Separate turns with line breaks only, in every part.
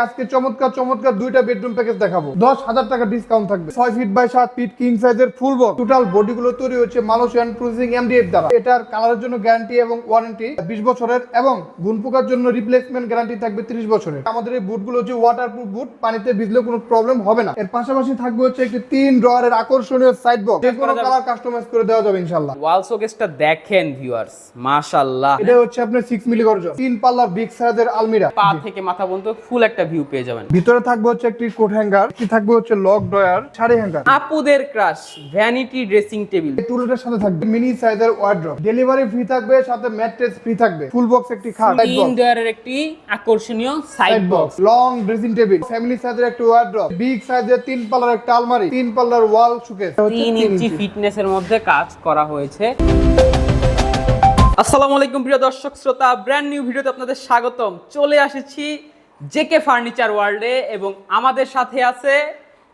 আজকে চমৎকার চমৎকার দুইটা বেডরুম প্যাকেজ দেখাবো। দশ হাজার টাকা ডিসকাউন্ট থাকবে। ছয় ফিট বাই সাত ফিট কিং সাইজের ফুল বক্স টোটাল বডি গুলো তৈরি হচ্ছে মালয়েশিয়ান প্রসেসিং এমডিএফ দ্বারা। এটার কালারের জন্য গ্যারান্টি এবং ওয়ারেন্টি বিশ বছরের এবং গুণ পোকার জন্য রিপ্লেসমেন্ট গ্যারান্টি থাকবে ত্রিশ বছরের। আমাদের এই বুটগুলো হচ্ছে ওয়াটার প্রুফ বুট পানিতে ভিজলে কোনো প্রবলেম হবে না। এর পাশাপাশি থাকবে হচ্ছে একটি তিন ড্রয়ারের আকর্ষণীয় সাইড বক্স যে কোনো কালার কাস্টমাইজ করে দেওয়া যাবে ইনশাল্লাহ
ওয়াল শোকেসটা দেখেন ভিউয়ার্স মাশাআল্লাহ।
এটা হচ্ছে আপনার সিক্স মিলি গর্জন। তিন পাল্লার বিগ সাইজের আলমিরা
পা থেকে মাথা পর্যন্ত ফুল একটা ভিউ পেয়ে যাবেন।
ভিতরে থাকবে হচ্ছে একটি কোট হ্যাঙ্গার কি থাকবে হচ্ছে লক ড্রয়ার শাড়ি হ্যাঙ্গার
আপুদের ক্রাশ ভ্যানিটি ড্রেসিং টেবিল
টুলটার সাথে থাকবে মিনি সাইজের ওয়ার্ড্রপ ডেলিভারি ফ্রি থাকবে সাথে ম্যাট্রেস ফ্রি থাকবে। ফুল বক্স একটি খাট
তিন ডয়ারের একটি আকর্ষণীয় side
box long dressing table family সাইজের একটা ওয়ার্ড্রপ বিগ সাইজের তিন পাল্লার একটা আলমারি তিন পাল্লার ওয়াল শোকেস
তিন ইঞ্চি ফিটনেসের মধ্যে কাজ করা হয়েছে। আসসালামু আলাইকুম প্রিয় দর্শক শ্রোতা। ব্র্যান্ড নিউ ভিডিওতে আপনাদের স্বাগতম। চলে এসেছি জেকে ফার্নিচার ওয়ার্ল্ডে এবং আমাদের সাথে আছে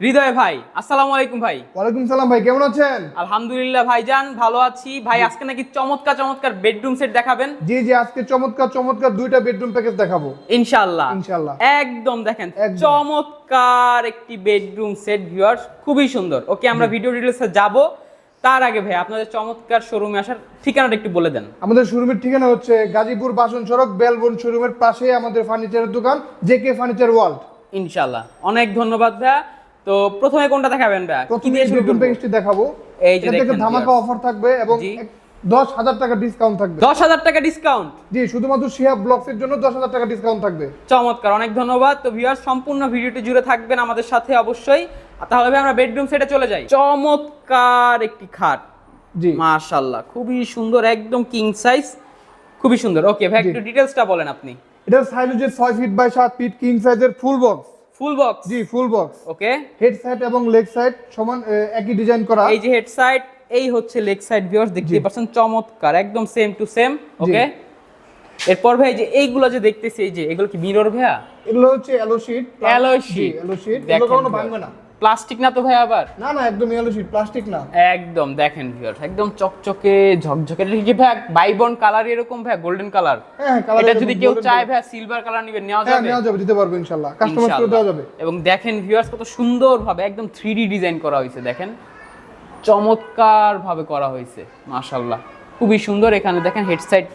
হৃদয় ভাই। আসসালামু আলাইকুম ভাই।
ওয়ালাইকুম সালাম ভাই কেমন আছেন?
আলহামদুলিল্লাহ ভাইজান ভালো আছি। ভাই আজকে নাকি চমৎকার চমৎকার বেডরুম সেট দেখাবেন?
জি জি আজকে চমৎকার চমৎকার দুইটা বেডরুম প্যাকেজ দেখাবো।
ইনশাআল্লাহ।
ইনশাআল্লাহ।
একদম দেখেন চমৎকার একটি বেডরুম সেট ভিউয়ার্স খুবই সুন্দর। ওকে আমরা ভিডিও ডিটেলসে যাব। তার আগে ভাই আপনাদের চমৎকার শোরুমে আসার ঠিকানাটা একটু বলে দেন।
আমাদের শোরুমের ঠিকানা হচ্ছে গাজীপুর বাসন সড়ক বেলবন শোরুমের পাশে আমাদের ফার্নিচারের দোকান জেকে ফার্নিচার ওয়ার্ল্ড
ইনশাআল্লাহ। অনেক ধন্যবাদ ভাইয়া তো প্রথমে কোনটা দেখাবেন ভাইয়া কি
প্রথমে
শুরু করব?
দেখাবো।
এই যে
ধামাকা অফার থাকবে এবং
জি।
দশ হাজার টাকা ডিসকাউন্ট থাকবে।
দশ হাজার টাকা ডিসকাউন্ট
জি শুধুমাত্র শিহাব ব্লগস এর জন্য দশ হাজার টাকা ডিসকাউন্ট থাকবে।
চমৎকার অনেক ধন্যবাদ। তো ভিউয়ার সম্পূর্ণ ভিডিওটি জুড়ে থাকবেন আমাদের সাথে অবশ্যই। তাহলে আমরা বেডরুম সেটে চলে যাই। চমৎকার একটি খাট।
জি।
মাশাআল্লাহ খুবই সুন্দর একদম কিং সাইজ খুবই সুন্দর। ওকে ভাই একটু ডিটেলসটা বলেন আপনি।
এটার সাইজ হচ্ছে ছয় ফিট বাই সাত ফিট কিং সাইজের ফুল বক্স
ফুল বক্স
জি full box
okay
head side এবং লেগ সাইড সমান একই ডিজাইন করা।
এই যে হেড সাইড এই হচ্ছে লেগ সাইড ভিউয়ার্স দেখতে পাচ্ছেন চমৎকার একদম সেম টু সেম ওকে এরপর ভাই যে এইগুলো যে দেখতেছি এই যে এগুলো কি মিরর ভাইয়া?
এগুলো হচ্ছে alloy sheet
Alloy sheet।
Alloy sheet এগুলো
viewers।
ভাঙবে না।
প্লাস্টিক না তো ভাই আবার?
না না একদম এলো শিট প্লাস্টিক না।
একদম দেখেন ভিউয়ার্স একদম চকচকে ঝকঝকে এটা কি ভাই বাইবন কালার এরকম ভাই গোল্ডেন কালার
হ্যাঁ হ্যাঁ
এটা যদি কেউ চায় ভাই সিলভার কালার নিবে নেওয়া
হ্যাঁ
যাবে।
নেওয়া যাবে দিতে পারব ইনশাআল্লাহ কাস্টমাইজ করে দেওয়া যাবে।
এবং দেখেন ভিউয়ার্স কত সুন্দর ভাবে একদম থ্রি ডিজাইন করা হয়েছে দেখেন। চমৎকার ভাবে করা হয়েছে মাশাল্লাহ খুবই সুন্দর এখানে দেখেন হেডসাইড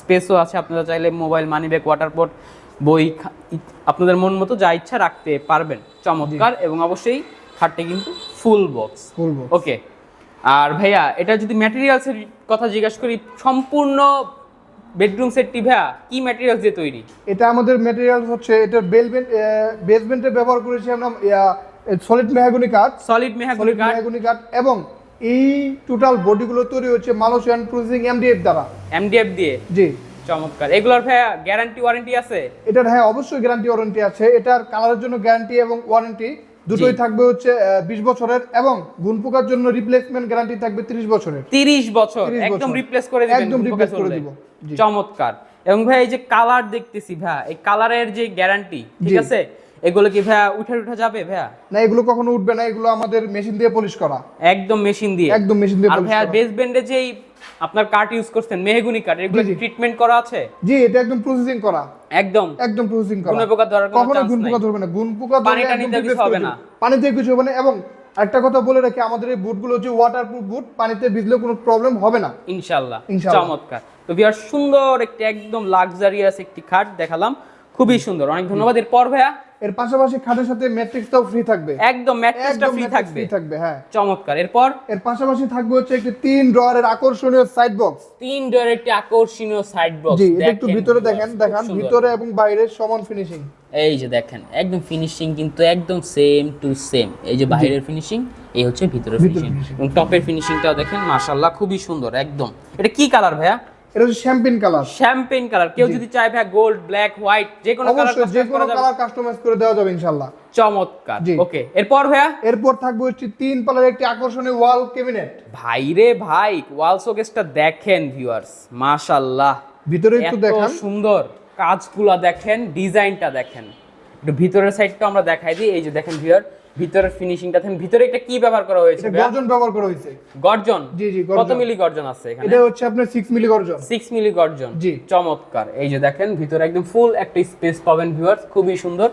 স্পেসও আছে আপনারা চাইলে mobile money bag water pot বই আপনাদের মন মতো যা ইচ্ছা রাখতে পারবেন। চমৎকার এবং অবশ্যই খাটটি কিন্তু ফুল বক্স
ফুল বক্স
ওকে আর ভাইয়া এটা যদি ম্যাটেরিয়ালসের কথা জিজ্ঞাসা করি সম্পূর্ণ বেডরুম সেটটি ভাইয়া কি ম্যাটেরিয়ালস দিয়ে তৈরি?
এটা আমাদের ম্যাটেরিয়াল হচ্ছে এটার বেলবেন্ট বেসমেন্টে ব্যবহার করেছি আমরা সলিড মেহাগুনি কাঠ
সলিড মেহাগুনি কাঠ।
মেহাগুনি কাঠ এবং এই টোটাল বডিগুলো তৈরি হচ্ছে মালয়েশিয়ান প্রসেসিং এমডিএফ দ্বারা।
এমডিএফ দিয়ে?
জি।
চমৎকার। এগুলোর ভাইয়া গ্যারান্টি ওয়ারেন্টি আছে?
এটার হ্যাঁ অবশ্যই গ্যারান্টি ওয়ারেন্টি আছে। এটার কালারের জন্য গ্যারান্টি এবং ওয়ারেন্টি দুটোই থাকবে হচ্ছে বিশ বছরের এবং গুণ পোকার জন্য রিপ্লেসমেন্ট গ্যারান্টি থাকবে ত্রিশ বছরের।
30 বছর। একদম রিপ্লেস করে দিবেন
একদম replace করে। দিব।
চমৎকার। এবং ভাই এই যে কালার দেখতেছি ভাইয়া এই কালারের যে গ্যারান্টি ঠিক আছে? এগুলো কি ভাইয়া উঠে উঠে যাবে ভাইয়া?
না এগুলো কখনো উঠবে না এগুলো আমাদের মেশিন দিয়ে পলিশ করা।
একদম মেশিন দিয়ে।
একদম মেশিন দিয়ে
আর
পলিশ করা।
বেস ব্যান্ডে যেই আপনার কাঠ ইউজ করছেন মেহগুনি কাঠ এগুলো। ট্রিটমেন্ট করা আছে?
জি এটা একদম প্রসেসিং করা।
একদম।
একদম প্রসেসিং করা।
কোনো পোকা ধরার কোনো চান্স
গুণ পোকা ধরবে না। গুণ পোকা একদম
কিছু হবে না।
পানি দিয়ে কিছু হবে না। এবং একটা কথা বলে রাখি আমাদের এই বুটগুলো হচ্ছে ওয়াটারপ্রুফ বুট পানিতে ভিজলে কোনো প্রবলেম হবে না।
ইনশাল্লাহ
ইনশাআল্লাহ।
চমৎকার। তো বিয়ার সুন্দর একটি একদম লাক্সারিয়াস একটি খাট দেখালাম। খুবই সুন্দর। অনেক ধন্যবাদ। এরপর ভাইয়া
এর পাশাপাশি খাটের সাথে ম্যাট্রিক্সটাও ফ্রি থাকবে।
একদম ম্যাট্রেসটা
একদম
ফ্রি থাকবে।
থাকবে হ্যাঁ।
চমৎকার। এরপর?
এর পাশাপাশি থাকবে হচ্ছে একটি তিন ড্রয়ারের আকর্ষণীয় সাইড বক্স
তিন ডোরের একটি আকর্ষণীয় সাইড বক্স
জি এটা একটু ভিতরে দেখেন দেখেন ভিতরে এবং বাইরে সমান ফিনিশিং
এই যে দেখেন একদম ফিনিশিং কিন্তু একদম সেম টু সেম এই যে বাইরের ফিনিশিং এই হচ্ছে ভিতরের ফিনিশিং এবং টপের ফিনিশিংটাও দেখেন মাশাআল্লাহ খুবই সুন্দর একদম। এটা কি কালার ভাইয়া?
এটা হচ্ছে শ্যাম্পেন কালার।
Champagne colour. কেউ যদি চায় ভাইয়া গোল্ড ব্ল্যাক হোয়াইট যে কোনো কালার
যে কোনো কালার কাস্টমাইজ করে দেওয়া যাবে ইনশাআল্লাহ।
চমৎকার। ওকে এরপর ভাইয়া?
এরপর থাকবে হচ্ছে তিন পালার একটি আকর্ষণীয় ওয়াল ক্যাবিনেট।
ভাই রে ভাই ওয়াল শোকেসটা দেখেন ভিউয়ার্স মাশাআল্লাহ।
ভিতরে একটু দেখান।
সুন্দর কাজগুলা দেখেন ডিজাইনটা দেখেন। একটু ভিতরের সাইডটা আমরা দেখাই দিই। এই যে দেখেন ভিউয়ার ভিতরের ফিনিশিংটা দেখেন ভিতরে একটা কি ব্যবহার করা হয়েছে
গর্জন ব্যবহার করা হয়েছে।
গর্জন?
জি, জি,
কত মিলি গর্জন আছে এখানে?
এটা হচ্ছে আপনার সিক্স মিলি গর্জন।
সিক্স মিলি গর্জন।
জি।
চমৎকার। এই যে দেখেন ভিতরে একদম ফুল একটা স্পেস পাবেন ভিউয়ার্স খুবই সুন্দর।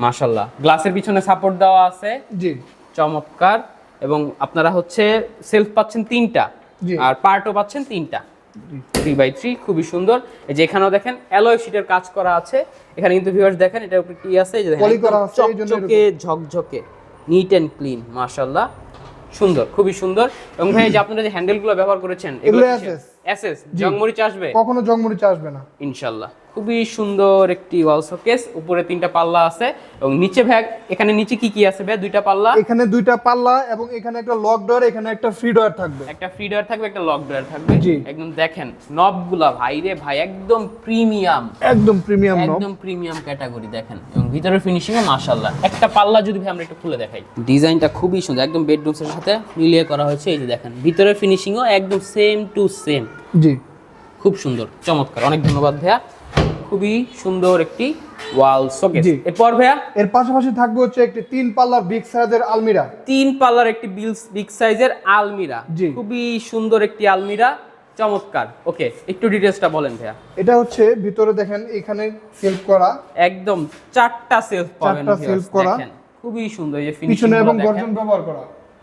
মাশাল্লাহ গ্লাসের পিছনে সাপোর্ট দেওয়া আছে।
জি।
চমৎকার। এবং আপনারা হচ্ছে সেলফ পাচ্ছেন তিনটা। আর পার্টও পাচ্ছেন তিনটা। থ্রি বাই থ্রি খুবই সুন্দর। এই যে এখানেও দেখেন অ্যালয় শিটের কাজ করা আছে। এখানে কিন্তু ভিউয়ার্স দেখেন এটা উপরে কি আছে? যে চকচকে ঝকঝকে নিট অ্যান্ড ক্লিন মাশাআল্লাহ। সুন্দর খুবই সুন্দর। এবং ভাই যে আপনারা যে হ্যান্ডেলগুলো ব্যবহার করেছেন
এগুলো এসএস
এসএস জংমরিচ আসবে?
কখনো জংমরিচ আসবে না।
ইনশাল্লাহ খুবই সুন্দর একটি ওয়াল শোকেস উপরে তিনটা পাল্লা আছে এবং নিচে ভ্যাগ এখানে নিচে কি কি আছে ভাই? দুইটা পাল্লা?
এখানে দুইটা পাল্লা এবং এখানে একটা লক ডোর এখানে একটা ফ্রি ডোর থাকবে।
একটা ফ্রি ডয়ার থাকবে একটা লক ডয়ার থাকবে।
জি।
একদম দেখেন নবগুলা ভাই রে ভাই একদম প্রিমিয়াম
একদম প্রিমিয়াম নব
একদম প্রিমিয়াম ক্যাটাগরি দেখেন। এবং ভিতরের ফিনিশিং মাশাআল্লাহ। একটা পাল্লা যদি ভাই আমরা একটু খুলে দেখাই। ডিজাইনটা খুবই সুন্দর একদম বেডরুমসের সাথে মিলিয়ে করা হয়েছে। এই যে দেখেন ভিতরের ফিনিশিংও একদম সেম টু সেম
জি।
খুব সুন্দর চমৎকার। অনেক ধন্যবাদ ভাইয়া। খুবই সুন্দর একটি ওয়াল শোকেস। এরপর ভাইয়া?
এর পাশাপাশি থাকবে হচ্ছে একটি তিন পাল্লার বিগ সাইজের আলমিরা।
তিন পাল্লার একটি বিলস বিগ সাইজের আলমিরা। খুবই সুন্দর একটি আলমিরা। চমৎকার। ওকে একটু ডিটেলসটা বলেন ভাইয়া।
এটা হচ্ছে ভিতরে দেখেন এখানে সেলফ করা।
একদম চারটা সেলফ পাবেন
চারটা self করা।
খুবই সুন্দর এই যে
পিছনে
ফিনিশিং
এবং গর্জন ব্যবহার করা।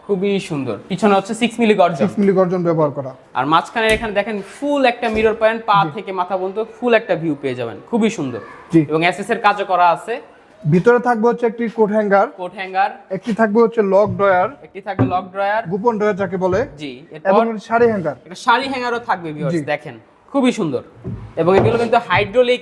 খুবই সুন্দর। পিছনে হচ্ছে 6 মিলি গর্জন।
সিক্স মিলি গর্জন ব্যবহার করা।
আর মাঝখানে এখানে দেখেন ফুল একটা মিরর পয়েন্ট পা থেকে মাথা পর্যন্ত ফুল একটা ভিউ পেয়ে যাবেন। খুবই সুন্দর।
জি।
এবং এসএস এর কাজও করা আছে।
ভিতরে থাকবে হচ্ছে একটি কোট হ্যাঙ্গার
কোট হ্যাঙ্গার
একটি থাকবে হচ্ছে লক ড্রয়ার
একটি থাকবে লক ড্রয়ার
গোপন ড্রয়ার যাকে বলে।
জি
এবং শাড়ি হ্যাঙ্গার
একটা শাড়ি হ্যাঙ্গারও থাকবে ভিউয়ার্স দেখেন। খুবই সুন্দর। এবং এগুলো কিন্তু হাইড্রোলিক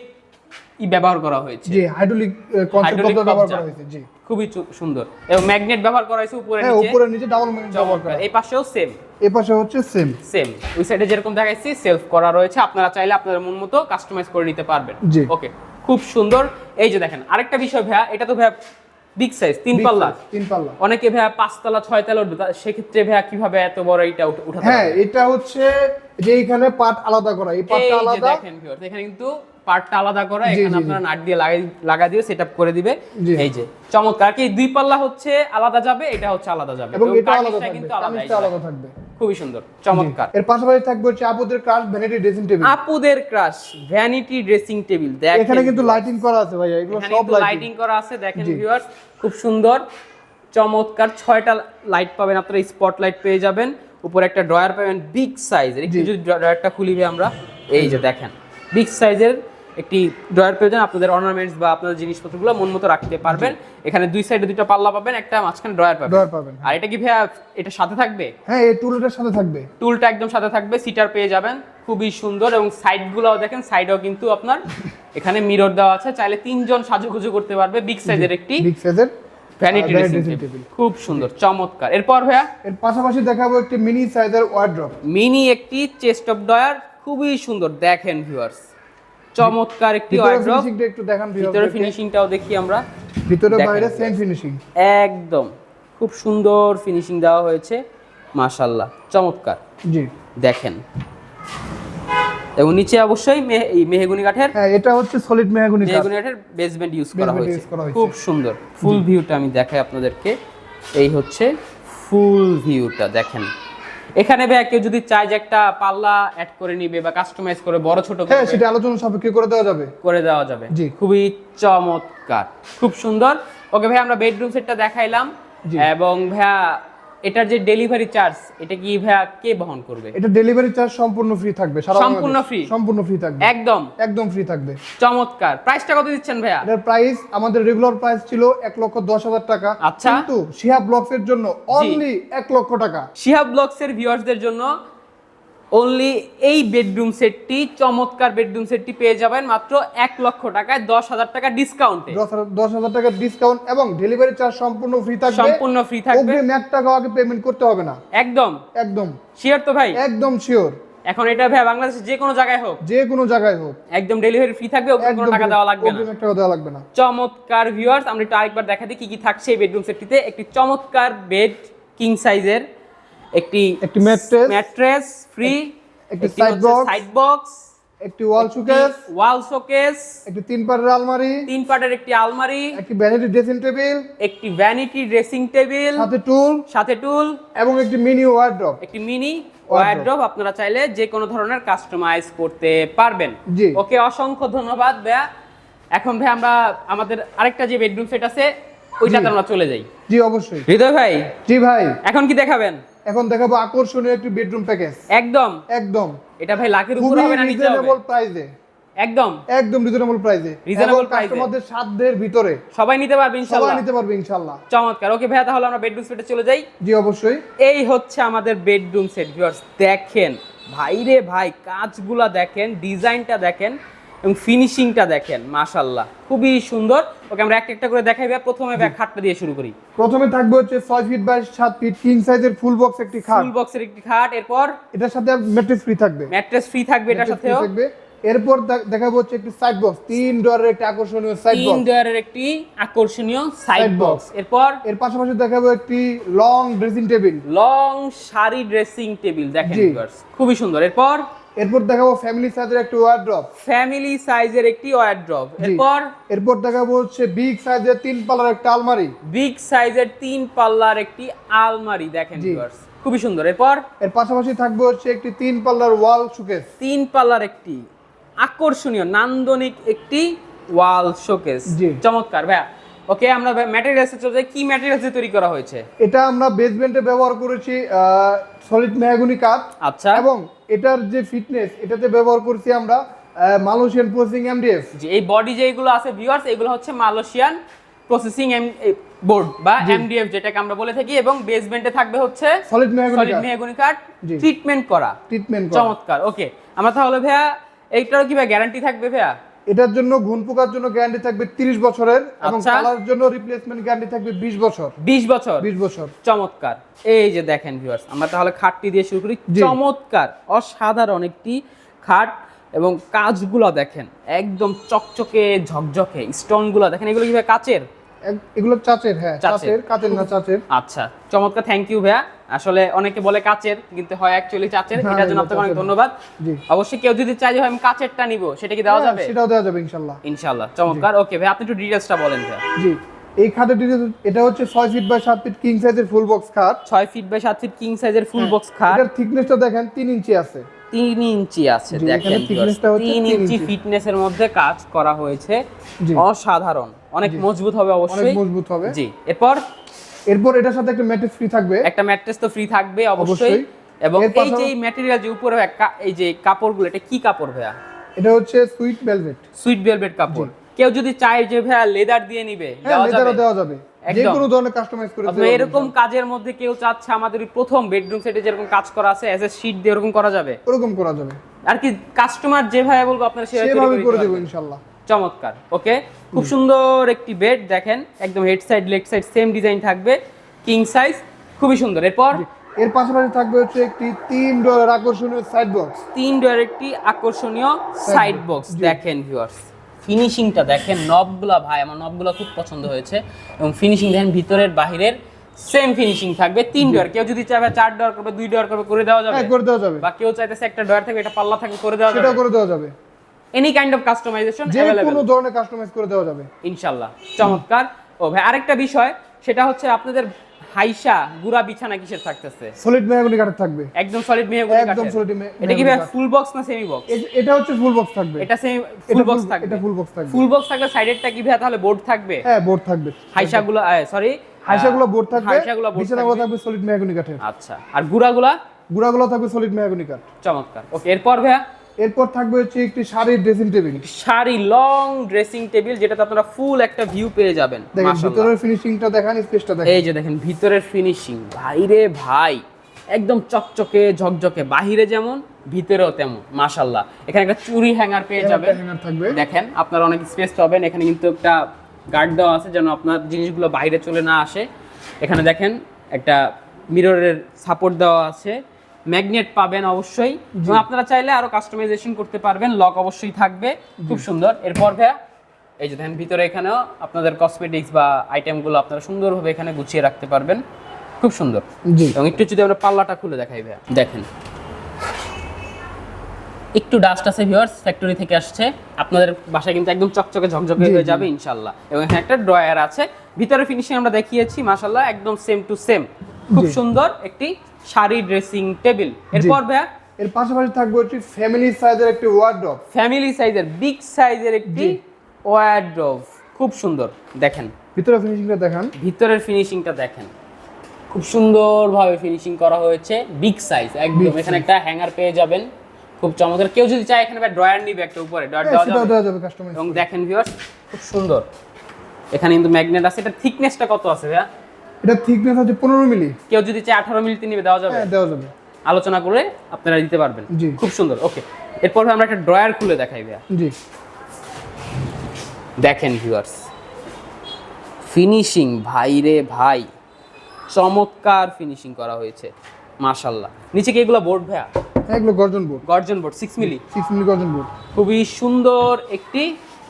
ই ব্যবহার করা হয়েছে।
জি হাইড্রোলিক কনসেপ্ট ব্যবহার করা হয়েছে জি।
খুবই সুন্দর। এবং ম্যাগনেট ব্যবহার করা হয়েছে উপরে
হ্যাঁ
নিচে।
উপরে নিচে ডাবল ম্যাগনেট ব্যবহার করা।
এই পাশেও সেম
এই পাশে হচ্ছে সেম
সেম ওই সাইডে যেরকম দেখাইছি সেলফ করা রয়েছে। আপনারা চাইলে আপনাদের মন মতো কাস্টমাইজ করে নিতে পারবেন।
জি।
ওকে খুব সুন্দর। এই যে দেখেন আরেকটা বিষয় ভাইয়া এটা তো ভাইয়া বিগ সাইজ তিন পাল্লা।
তিন পাল্লা।
অনেকে ভাইয়া পাঁচতলা ছয়তলা উঠবে। সেক্ষেত্রে ভাইয়া কীভাবে এত বড় এটা উঠাতে
হ্যাঁ এটা হচ্ছে যে এখানে পার্ট আলাদা করা। এই
যে
আলাদা।
দেখেন এখানে কিন্তু পার্টটা আলাদা করা এখানে আপনারা নাট দিয়ে লাগাই লাগা দিয়ে সেটআপ করে দিবে। এই যে চমৎকার। কি দুই পাল্লা হচ্ছে আলাদা যাবে এটা হচ্ছে আলাদা যাবে।
এবং এটা আলাদা থাকবে
কিন্তু আলাদা
থাকবে।
খুবই সুন্দর চমৎকার।
এর পাশাপাশি থাকবে হচ্ছে আপুদের ক্রাশ ভ্যানিটি ড্রেসিং টেবিল
আপুদের ক্রাশ ভ্যানিটি ড্রেসিং টেবিল দেখেন।
এখানে কিন্তু লাইটিং করা আছে ভাইয়া এগুলো সব লাইটিং
লাইটিং করা আছে দেখেন। ভিউয়ার্স খুব সুন্দর চমৎকার। ছয়টা লাইট পাবেন আপনারা স্পট লাইট পেয়ে যাবেন। উপরে একটা ড্রয়ার পাবেন বিগ সাইজের একটু যদি ড্রয়ারটা খুলিবে আমরা এই যে দেখেন। বিগ সাইজের একটি ড্রয়ার প্রয়োজন আপনাদের অর্নামেন্টস বা আপনাদের জিনিসপত্রগুলো মন মতো রাখতে পারবেন। এখানে দুই সাইডে দুইটা পাল্লা পাবেন একটা মাঝখানে ড্রয়ার পাবেন।
ড্রয়ার পাবেন।
আর এটা কি ভাইয়া এটা সাথে থাকবে?
হ্যাঁ এই টুলটার সাথে থাকবে।
টুলটা একদম সাথে থাকবে সিটার পেয়ে যাবেন খুবই সুন্দর এবং সাইডগুলোও দেখেন সাইডেও কিন্তু আপনার এখানে মিরর দেওয়া আছে চাইলে তিনজন সাজুগুজু করতে পারবে বিগ সাইজের একটি
বিগ সাইজের
ভ্যানিটি ড্রেসিং টেবিল খুব সুন্দর চমৎকার। এরপর ভাইয়া?
এর পাশাপাশি দেখাবো একটি মিনি সাইজের ওয়ার্ড্রপ
মিনি একটি চেস্ট অফ ডয়ার খুবই সুন্দর দেখেন ভিউয়ার্স চমৎকার একটি ওয়ার্ড্রপ
একটু দেখান
ভিতরে ফিনিশিংটাও দেখি আমরা।
ভিতরে বাইরে সেম ফিনিশিং
একদম। খুব সুন্দর ফিনিশিং দেওয়া হয়েছে। মাশাল্লাহ চমৎকার।
জি।
দেখেন। এবং নিচে অবশ্যই এই মেহগুনি কাঠের
হ্যাঁ এটা হচ্ছে সলিড মেহগুনি কাঠ।
মেহগুনি কাঠের বেসমেন্ট ইউজ করা হয়েছে।
করা হয়েছে।
খুব সুন্দর। ফুল ভিউটা আমি দেখাই আপনাদেরকে। এই হচ্ছে ফুল ভিউটা দেখেন। এখানে ভাইয়া কেউ যদি চায় যে একটা পাল্লা অ্যাড করে নিবে বা কাস্টমাইজ করে বড় ছোট
হ্যাঁ সেটা আলোচনা সাপেক্ষে করে দেওয়া যাবে।
করে দেওয়া যাবে।
জি।
খুবই চমৎকার। খুব সুন্দর। ওকে ভাই আমরা বেডরুম সেটটা দেখাইলাম। এবং ভাইয়া এটার যে ডেলিভারি চার্জ এটা কি ভাইয়া কে বহন করবে?
এটা ডেলিভারি চার্জ সম্পূর্ণ ফ্রি থাকবে সারা
সম্পূর্ণ ফ্রি
সম্পূর্ণ ফ্রি থাকবে।
একদম?
একদম ফ্রি থাকবে।
চমৎকার। প্রাইসটা কত দিচ্ছেন ভাইয়া?
এটার প্রাইস আমাদের রেগুলার প্রাইস ছিল এক লক্ষ দশ হাজার টাকা।
আচ্ছা।
কিন্তু শিহাব ব্লগস এর জন্য অনলি এক লক্ষ টাকা।
শিহাব ব্লগস এর ভিউয়ার্সদের জন্য অনলি এই বেডরুম সেটটি চমৎকার বেডরুম সেটটি পেয়ে যাবেন মাত্র এক লক্ষ টাকায় দশ হাজার টাকা ডিসকাউন্টে
দশ হাজার- টাকার ডিসকাউন্ট এবং ডেলিভারি চার্জ সম্পূর্ণ ফ্রি থাকবে।
সম্পূর্ণ ফ্রি থাকবে।
এক টাকা আগে পেমেন্ট করতে হবে না।
একদম।
একদম।
শিওর তো ভাই?
একদম শিওর
এখন এটা ভাই বাংলাদেশের যে কোনো জায়গায় হোক।
যে কোনো জায়গায় হোক।
একদম ডেলিভারি ফ্রি থাকবে অগ্রিম কোনো টাকা দেওয়া লাগবে না।
টাকা দেওয়া লাগবে না।
চমৎকার ভিউয়ার্স আমরা একটু আরেকবার দেখা দিই কি কি থাকছে এই বেডরুম সেটটিতে একটি চমৎকার বেড কিং সাইজের একটি
একটি mattress,
ম্যাট্রেস ফ্রি
একটি side box,
সাইড বক্স
একটি ওয়াল সুকেস
ওয়াল শোকেস
একটি তিন পাটের আলমারি
তিন পাটের একটি আলমারি
একটি ভ্যানিটি ড্রেসিং টেবিল
একটি ভ্যানিটি ড্রেসিং টেবিল
সাথে টুল
সাথে টুল
এবং একটি মিনি ওয়ার্ড্রপ
একটি মিনি ওয়ারড্রপ আপনারা চাইলে যে কোনো ধরনের কাস্টমাইজ করতে পারবেন।
জি।
ওকে অসংখ্য ধন্যবাদ ভাইয়া। এখন ভাই আমরা আমাদের আরেকটা যে বেডরুম সেট আছে ওইটাতে আমরা চলে যাই।
জি অবশ্যই।
হৃদয় ভাই
জি ভাই।
এখন কি দেখাবেন?
এখন দেখাবো আকর্ষণীয় একটি বেডরুম প্যাকেজ
একদম।
একদম।
এটা ভাই লাখের উপর হবে না নিচে হবে।
রিজনেবল প্রাইসে
একদম।
একদম রিজনেবল প্রাইসে
price এ।
কাস্টমারদের সাধ্যের ভিতরে।
সবাই নিতে পারবে ইনশাআল্লাহ সবাই
নিতে পারবে ইনশাল্লাহ।
চমৎকার। ওকে ভাইয়া তাহলে আমরা বেডরুম সেটে চলে যাই।
জি অবশ্যই।
এই হচ্ছে আমাদের বেডরুম সেট ভিউয়ার্স দেখেন ভাইরে ভাই কাজগুলা দেখেন ডিজাইনটা দেখেন। এবং ফিনিশিংটা দেখেন মাশাল্লাহ খুবই সুন্দর। ওকে আমরা একটা একটা করে দেখাই ভাইয়া প্রথমে ভাই খাটটা দিয়ে শুরু করি।
প্রথমে থাকবে হচ্ছে ছয় ফিট বাই সাত ফিট কিং সাইজের ফুল বক্স একটি খাট।
ফুল বক্সের একটি খাট এরপর?
এটার সাথে ম্যাট্রেস ফ্রি থাকবে।
ম্যাট্রেস ফ্রি থাকবে এটার সাথেও?
থাকবে। এরপর দেখাবো হচ্ছে একটি সাইড বক্স তিন ডোরের একটি আকর্ষণীয় সাইড বক্স তিন
ডয়ারের একটি আকর্ষণীয় সাইড বক্স এরপর?
এর পাশাপাশি দেখাবো একটি long dressing table
long sari dressing table দেখেন ভিউয়ার্স খুবই সুন্দর। এরপর?
এরপর দেখাবো ফ্যামিলি সাইজের একটি ওয়ার্ড্রপ
ফ্যামিলি সাইজের একটি ওয়ার্ড্রপ। এরপর?
এরপর দেখাবো হচ্ছে বিগ সাইজের তিন পাল্লার একটা আলমারি।
বিগ সাইজের তিন পাল্লার একটি আলমারি দেখেন। ভিউয়ার্স খুবই সুন্দর। এরপর?
এর পাশাপাশি থাকবে হচ্ছে একটি তিন পাল্লার ওয়াল শোকেস
তিন পাল্লার একটি আকর্ষণীয় নান্দনিক একটি ওয়াল শোকেস
জি।
চমৎকার ভাইয়া। ওকে আমরা ম্যাটেরিয়ালসে চলে যাই। কি ম্যাটেরিয়ালসে তৈরি করা হয়েছে?
এটা আমরা বেসমেন্টে ব্যবহার করেছি সলিড মেহাগুনি কাঠ।
আচ্ছা।
এবং এটার যে ফিটনেস এটাতে ব্যবহার করছি আমরা মালয়েশিয়ান প্রসেসিং এমডিএফ
যে এই বডি যেগুলো আছে ভিউয়ার্স এগুলো হচ্ছে মালয়েশিয়ান প্রসেসিং এম বোর্ড বা এমডিএফ যেটাকে আমরা বলে থাকি এবং বেসমেন্টে থাকবে হচ্ছে
সলিড মেহগনি কাঠ।
ট্রিটমেন্ট করা।
ট্রিটমেন্ট
চমৎকার। ওকে আমরা তাহলে ভাইয়া এইটারও কি ভাই গ্যারান্টি থাকবে ভাইয়া?
এটার জন্য ঘুন পোকার জন্য গ্যারান্টি থাকবে 30 বছরের এবং
আচ্ছা।
কালার জন্য রিপ্লেসমেন্ট গ্যারান্টি থাকবে 20 বছর।
বিশ বছর?
20 বছর।
চমৎকার। এই যে দেখেন ভিউয়ার্স আমরা তাহলে খাটটি দিয়ে শুরু করি। চমৎকার অসাধারণ একটি খাট এবং কাজগুলো দেখেন একদম চকচকে ঝকঝকে স্টোনগুলো দেখেন এগুলো কি কাচের?
এগুলো চাচের হ্যাঁ
চাচের।
কাচের না চাচের।
আচ্ছা চমৎকার থ্যাংক ইউ ভাইয়া। আসলে অনেকে বলে কাচের কিন্তু হয় অ্যাকচুয়ালি চাচের।
হ্যাঁ,
এটার জন্য আপনাকে অনেক ধন্যবাদ। অবশ্যই কেউ যদি চাই যে আমি কাচেরটা নিব সেটা কি দেওয়া
হ্যাঁ,
যাবে?
সেটাও দেওয়া যাবে
ইনশাআল্লাহ চমৎকার। ওকে ভাই আপনি একটু বলেন ভাই
জি এই খাটের এটা হচ্ছে 6 ফিট বাই 7 ফিট কিং সাইজের ফুল বক্স খাট।
ছয় ফিট বাই সাত ফিট কিং সাইজের ফুল বক্স খাট।
এটার থিকনেসটা দেখেন 3 ইঞ্চি আছে।
তিন ইঞ্চি আছে দেখেন ইঞ্চি। ফিটনেসের মধ্যে কাজ করা হয়েছে। অসাধারণ। অনেক মজবুত হবে অবশ্যই।
অনেক মজবুত হবে।
জি এরপর?
এরপর এটার সাথে একটা ম্যাট্রেস ফ্রি থাকবে।
একটা ম্যাট্রেস তো ফ্রি থাকবে অবশ্যই। এবং এই যে ম্যাটেরিয়াল যে উপরে এই যে কাপড়গুলো এটা কি কাপড় ভাইয়া?
এটা হচ্ছে সুইট ভেলভেট
সুইট ভেলভেট কাপড়। কেউ যদি চায় যে ভাইয়া লেদার দিয়ে নিবে
হ্যাঁ লেদারও
যাবে।
দেওয়া যাবে। যে। কোনো ধরনের কাস্টমাইজ করে দেওয়া
এরকম কাজের মধ্যে কেউ চাচ্ছে আমাদের প্রথম বেডরুম সেটে যেরকম কাজ করা আছে এজ এ শীট দিয়ে এরকম করা যাবে?
ওরকম করা যাবে।
আর কি কাস্টমার যেভাবে বলব আপনারা সেভাবে করে
দেবো
পারবেন। চমৎকার ওকে খুব সুন্দর একটি বেড দেখেন একদম head side leg side same design থাকবে কিং সাইজ খুবই সুন্দর। এরপর?
এর পাশাপাশি থাকবে হচ্ছে একটি তিন ডলার আকর্ষণীয় সাইড বক্স
তিন ডোয়ার একটি আকর্ষণীয় সাইড বক্স দেখেন ভিউয়ার্স ফিনিশিংটা দেখেন নবগুলা ভাই আমার নবগুলা খুব পছন্দ হয়েছে এবং ফিনিশিং দেখেন ভিতরের বাহিরের সেম ফিনিশিং থাকবে তিন ডোয়ার কেউ যদি চাইবে চার ডোয়ার করবে দুই ডোয়ার করবে করে দেওয়া যাবে
হ্যাঁ করে দেওয়া যাবে।
বা কেউ চাইতেছে একটা ডোয়ার থাকবে এটা পাল্লা থাকবে করে দেওয়া যাবে।
করে দেওয়া যাবে।
এনি কাইন্ড অফ কাস্টমাইজেশন
যে কোনো ধরনের কাস্টমাইজ করে দেওয়া যাবে।
ইনশাল্লাহ। চমৎকার। ও ভাই আরেকটা বিষয় সেটা হচ্ছে আপনাদের হাইসা গুড়া বিছানা কিসের থাকতেছে?
সলিড মেহগনি কাঠের থাকবে।
একদম সলিড মেহগনি
একদম
কাঠের
solid মে-
এটা কি ভাই ফুল বক্স না সেমি বক্স
এটা হচ্ছে ফুল বক্স থাকবে।
এটা সেমি ফুল বক্স থাকবে।
এটা ফুল বক্স থাকবে।
ফুল বক্স থাকলে সাইডেরটা কি ভাই তাহলে বোর্ড থাকবে?
হ্যাঁ বোর্ড থাকবে।
হাইসাগুলো সরি
হাইসাগুলো বোর্ড থাকবে।
হাইসাগুলো বোর্ড
বিছানাগুলো
থাকবে।
থাকবে সলিড মেহগনি কাঠের।
আচ্ছা আর গুড়াগুলা?
গুড়াগুলো থাকবে সলিড মেহগনি কাঠ।
চমৎকার। ওকে এরপর ভাইয়া
এরপর থাকবে হচ্ছে একটি শাড়ির dressing table
sari long dressing table যেটাতে আপনারা ফুল একটা ভিউ পেয়ে যাবেন।
দেখেন। ভিতরের ফিনিশিংটা দেখান স্পেসটা দেখেন।
এই যে দেখেন ভিতরের ফিনিশিং ভাই রে ভাই একদম চকচকে ঝকঝকে বাহিরে যেমন ভিতরেও তেমন মাশাল্লাহ এখানে একটা চুরি হ্যাঙ্গার পেয়ে যাবেন।
হ্যাঙ্গার থাকবে।
দেখেন আপনারা অনেক স্পেস পাবেন। এখানে কিন্তু একটা গার্ড দেওয়া আছে যেন আপনার জিনিসগুলো বাইরে চলে না আসে। এখানে দেখেন একটা মিররের সাপোর্ট দেওয়া আছে। ম্যাগনেট পাবেন অবশ্যই। এবং আপনারা চাইলে আরও কাস্টমাইজেশন করতে পারবেন। লক অবশ্যই থাকবে। খুব সুন্দর। এরপর ভাইয়া এই যে দেখেন ভিতরে এখানেও আপনাদের কসমেটিক্স বা আইটেমগুলো আপনারা সুন্দরভাবে এখানে গুছিয়ে রাখতে পারবেন। খুব সুন্দর। এবং একটু যদি আমরা পাল্লাটা খুলে দেখাই ভাইয়া দেখেন। একটু ডাস্ট আছে ভিউয়ার্স ফ্যাক্টরি থেকে আসছে। আপনাদের বাসায় কিন্তু একদম চকচকে ঝকঝকে হয়ে যাবে ইনশাল্লাহ এবং এখানে একটা ড্রয়ার আছে। ভিতরে ফিনিশিং আমরা দেখিয়েছি মাশাল্লাহ একদম সেম টু সেম খুব সুন্দর একটি শাড়ি ড্রেসিং টেবিল এরপর ভাইয়া?
এর পাশাপাশি থাকবে হচ্ছে ফ্যামিলি সাইজের একটি ওয়ার্ড্রপ
ফ্যামিলি সাইজের বিগ সাইজের একটি
জি।
খুব সুন্দর দেখেন।
ভিতরে ফিনিশিংটা দেখেন।
ভিতরের ফিনিশিংটা দেখেন। খুব সুন্দরভাবে ফিনিশিং করা হয়েছে বিগ সাইজ একদম। এখানে একটা হ্যাঙ্গার পেয়ে যাবেন। খুব চমৎকার। কেউ যদি চায় এখানে ড্রয়ার নিবে একটা উপরে ড্রয়ার দেওয়া
সেটাও
যাবে। এবং দেখেন ভিউয়ার্স খুব সুন্দর। এখানে কিন্তু ম্যাগনেট আছে। এটা থিকনেসটা কত আছে ভাইয়া?
এটা থিকনেস হচ্ছে পনেরো মিলি।
কেউ যদি চায় আঠারো মিনিট নিবে দেওয়া যাবে?
হ্যাঁ দেওয়া যাবে।
আলোচনা করে আপনারা দিতে পারবেন।
জি।
খুব সুন্দর ওকে। এরপর আমরা একটা ড্রয়ার খুলে দেখাই ভাইয়া।
জি।
দেখেন ভিউয়ার্স ফিনিশিং ভাই রে ভাই চমৎকার ফিনিশিং করা হয়েছে মাশাল্লাহ নিচে কি এগুলো বোর্ড ভাইয়া?
এগুলো গর্জন বোর্ড
গর্জন board six milli.
Six milli গর্জন বোর্ড
খুবই সুন্দর একটি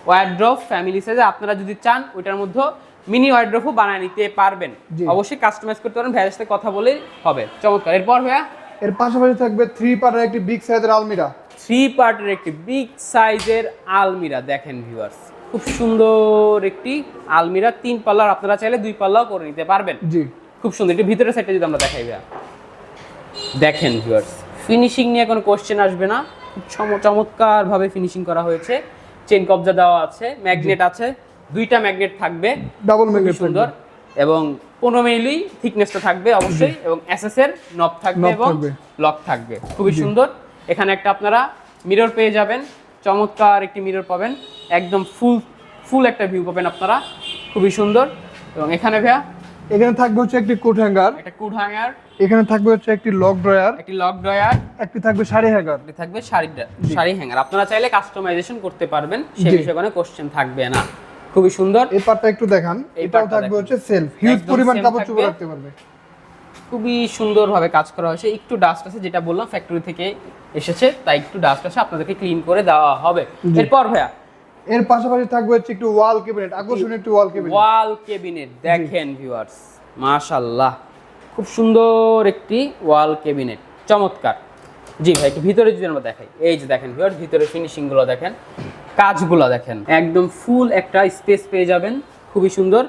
ওয়ারড্রপ ফ্যামিলি সাইজে আপনারা যদি চান ওইটার মধ্যে মিনি ওয়ারড্রপও বানায় নিতে পারবেন। অবশ্যই কাস্টমাইজ করতে পারেন ভাইয়ের সাথে কথা বলেই হবে। চমৎকার। এরপর ভাইয়া?
এর পাশাপাশি থাকবে থ্রি পার্টের একটি বিগ সাইজের আলমিরা।
থ্রি পার্টের একটি বিগ সাইজের আলমিরা দেখেন ভিউয়ার্স খুব সুন্দর একটি আলমিরা তিন পাল্লার আপনারা চাইলে দুই পাল্লাও করে নিতে পারবেন।
জি।
খুব সুন্দর। এটি ভিতরের সাইডটা যদি আমরা দেখাই ভাইয়া। দেখেন ভিউয়ার্স ফিনিশিং নিয়ে কোনো কোশ্চেন আসবে না। খুব চম- চমৎকারভাবে ফিনিশিং করা হয়েছে। চেন কবজা দেওয়া আছে ম্যাগনেট আছে। দুইটা ম্যাগনেট থাকবে।
ডাবল ম্যাগনেট
সুন্দর। এবং পনেরো মিলি থিকনেসটা থাকবে অবশ্যই এবং এসএস এর নব থাকবে এবং লক থাকবে। খুবই সুন্দর। এখানে একটা আপনারা মিরর পেয়ে যাবেন। চমৎকার একটি মিরর পাবেন। একদম ফুল ফুল একটা ভিউ পাবেন আপনারা। খুবই সুন্দর। এবং এখানে ভাইয়া
এখানে থাকবে হচ্ছে একটি কোট হ্যাঙ্গার
একটা কুড হ্যাঙ্গার
এখানে থাকবে হচ্ছে একটি লক ড্রয়ার
একটি লক ড্রয়ার
একটি থাকবে শাড়ি হ্যাঙ্গার
থাকবে শাড়ি শাড়ি হ্যাঙ্গার আপনারা চাইলে কাস্টমাইজেশন করতে পারবেন। সেই বিষয়ে কোনো কোশ্চেন থাকবে না। খুবই সুন্দর।
এই পার্টটা একটু দেখান। এটাও থাকবে হচ্ছে সেলফ হিউজ পরিমাণ কাপড় চোপড় রাখতে পারবে।
খুবই সুন্দরভাবে কাজ করা হয়েছে। একটু ডাস্ট আছে যেটা বললাম ফ্যাক্টরি থেকে এসেছে তাই একটু ডাস্ট আছে আপনাদেরকে ক্লিন করে দেওয়া হবে। এরপর ভাইয়া?
এর পাশাপাশি থাকবে হচ্ছে একটু ওয়াল ক্যাবিনেট আকর্ষণীয় একটু ওয়াল ক্যাবিনেট
ওয়াল কেবিনেট দেখেন ভিউয়ার্স মাশাল্লাহ খুব সুন্দর একটি ওয়াল কেবিনেট চমৎকার। জি ভাই একটু ভিতরে যদি আমরা দেখাই। এই যে দেখেন ভিউয়ার্স ভিতরে ফিনিশিংগুলো দেখেন। কাজগুলো দেখেন। একদম ফুল একটা স্পেস পেয়ে যাবেন। খুবই সুন্দর।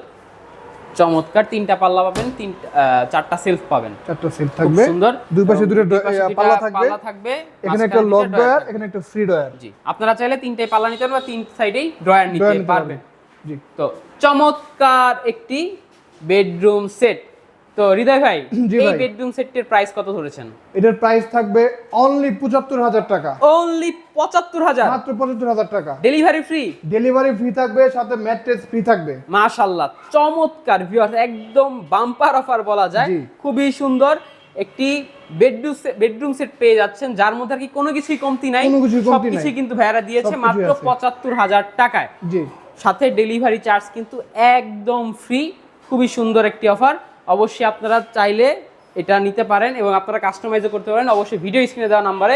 চমৎকার। তিনটা পাল্লা পাবেন তিন চারটা সেলফ পাবেন।
চারটা
খুব
থাকবে।
সুন্দর।
দুই পাশে দুটো পাল্লা থাকবে।
পাল্লা থাকবে।
এখানে একটা লক ড্রয়ার এখানে একটা ফ্রি ড্রয়ার
জি। আপনারা চাইলে তিনটে পাল্লা নিতে পারবেন বা তিন সাইডেই ড্রয়ার নিতে পারবেন।
জি।
তো চমৎকার একটি বেডরুম সেট তো হৃদয় ভাই এই বেডরুম সেটের প্রাইস কত ধরেছেন?
এটার প্রাইস থাকবে অনলি পঁচাত্তর হাজার টাকা।
অনলি পঁচাত্তর হাজার?
মাত্র পঁচাত্তর হাজার টাকা।
ডেলিভারি ফ্রি
ডেলিভারি ফ্রি থাকবে সাথে ম্যাট্রেস ফ্রি থাকবে।
চমৎকার ভিউয়ার একদম বাম্পার অফার বলা যায়। খুবই সুন্দর একটি বেডরুম বেডরুম সেট পেয়ে যাচ্ছেন যার মধ্যে আর কি কোনো কিছুই কমতি নাই। সবকিছুই কিন্তু ভাইয়ারা দিয়েছে মাত্র
আছে।
পঁচাত্তর হাজার টাকায়।
জি।
সাথে ডেলিভারি চার্জ কিন্তু একদম ফ্রি খুবই সুন্দর একটি অফার অবশ্যই আপনারা চাইলে এটা নিতে পারেন এবং আপনারা কাস্টমাইজও করতে পারেন। অবশ্যই ভিডিও স্ক্রিনে দেওয়া নাম্বারে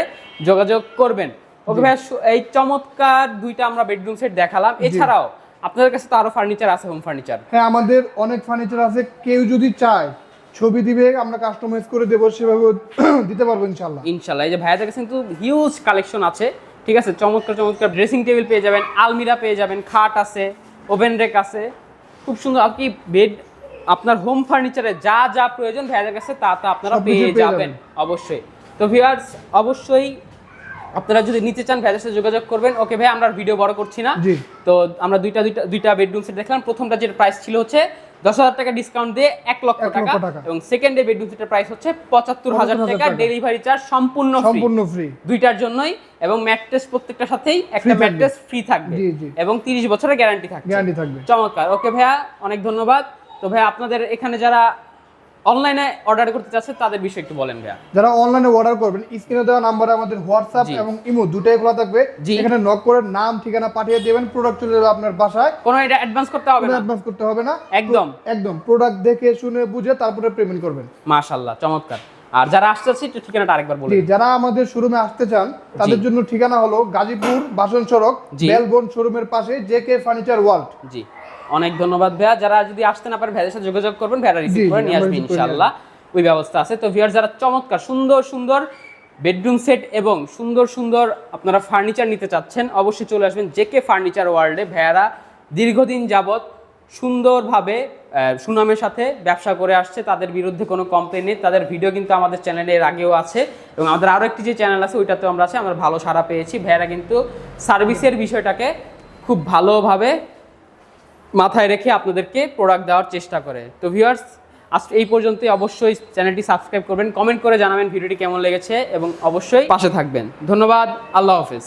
যোগাযোগ করবেন। ওকে ভাই এই চমৎকার দুইটা আমরা বেডরুম সেট দেখালাম। এছাড়াও আপনাদের কাছে তো আরও ফার্নিচার আছে হোম ফার্নিচার
হ্যাঁ আমাদের অনেক ফার্নিচার আছে। কেউ যদি চায় ছবি দিবে আমরা কাস্টমাইজ করে দেবো সেভাবে দিতে পারব ইনশাল্লাহ
ইনশাল্লাহ এই যে ভাইয়াদের কাছে কিন্তু হিউজ কালেকশন আছে। ঠিক আছে চমৎকার চমৎকার ড্রেসিং টেবিল পেয়ে যাবেন আলমিরা পেয়ে যাবেন খাট আছে ওভেন রেক আছে। খুব সুন্দর আর কি বেড আপনার হোম ফার্নিচারে যা যা প্রয়োজন ভাইয়াদের কাছে তা তা আপনারা পেয়ে যাবেন। অবশ্যই। তো ভিউয়ার্স অবশ্যই আপনারা যদি নিতে চান ভাইয়াদের সাথে যোগাযোগ করবেন। ওকে ভাই আমরা ভিডিও বড় করছি না। তো আমরা দুইটা দুইটা দুইটা বেডরুম সেট দেখলাম। প্রথমটা যেটা প্রাইস ছিল হচ্ছে দশ হাজার টাকা ডিসকাউন্ট দিয়ে এক লক্ষ টাকা। এবং সেকেন্ডে বেডরুম সেটের প্রাইস হচ্ছে পঁচাত্তর হাজার টাকা। ডেলিভারি চার্জ সম্পূর্ণ
সম্পূর্ণ ফ্রি
দুইটার জন্যই এবং ম্যাট্রেস প্রত্যেকটার সাথেই একটা ম্যাট্রেস ফ্রি থাকবে। এবং 30 বছরের গ্যারান্টি থাকবে
গ্যারান্টি থাকবে।
চমৎকার। ওকে ভাইয়া অনেক ধন্যবাদ। তো ভাইয়া আপনাদের এখানে যারা অনলাইনে অর্ডার করতে চাচ্ছে তাদের বিষয়ে একটু বলেন ভাইয়া।
যারা অনলাইনে অর্ডার করবেন স্ক্রিনে দেওয়া নাম্বারে আমাদের হোয়াটসঅ্যাপ এবং ইমো দুটাই খোলা থাকবে। এখানে নক করে নাম ঠিকানা পাঠিয়ে দেবেন প্রোডাক্ট চলে যাবে আপনার বাসায়।
কোনো এটা অ্যাডভান্স করতে হবে না?
অ্যাডভান্স করতে হবে না।
একদম।
একদম। প্রোডাক্ট দেখে শুনে বুঝে তারপরে পেমেন্ট করবেন।
মাশাআল্লাহ চমৎকার। আর যারা আসতে চাচ্ছে একটু ঠিকানাটা আরেকবার বলুন
যারা আমাদের শোরুমে আসতে চান তাদের জন্য ঠিকানা হলো গাজীপুর বাসন সড়ক। বেলবন শোরুমের পাশে জেকে ফার্নিচার ওয়ার্ল্ড
জি। অনেক ধন্যবাদ ভাইয়া। যারা যদি আসতে না পারে ভাইয়াদের সাথে যোগাযোগ করবেন ভাইয়ারা রিসিভ করে নিয়ে আসবেন ইনশাআল্লাহ। ওই ব্যবস্থা আছে। তো ভিউয়ার যারা চমৎকার সুন্দর সুন্দর বেডরুম সেট এবং সুন্দর সুন্দর আপনারা ফার্নিচার নিতে চাচ্ছেন অবশ্যই চলে আসবেন জেকে ফার্নিচার ওয়ার্ল্ডে ভাইয়ারা দীর্ঘদিন যাবত সুন্দরভাবে সুনামের সাথে ব্যবসা করে আসছে। তাদের বিরুদ্ধে কোনো কমপ্লেন নেই। তাদের ভিডিও কিন্তু আমাদের চ্যানেলে এর আগেও আছে এবং আমাদের আরও একটি যে চ্যানেল আছে ওইটাতেও আমরা আছে। আমরা ভালো সাড়া পেয়েছি। ভাইয়ারা কিন্তু সার্ভিসের বিষয়টাকে খুব ভালোভাবে মাথায় রেখে আপনাদেরকে প্রোডাক্ট দেওয়ার চেষ্টা করে। তো ভিউয়ার্স আজ এই পর্যন্তই। অবশ্যই চ্যানেলটি সাবস্ক্রাইব করবেন কমেন্ট করে জানাবেন ভিডিওটি কেমন লেগেছে এবং অবশ্যই পাশে থাকবেন। ধন্যবাদ আল্লাহ হাফেজ।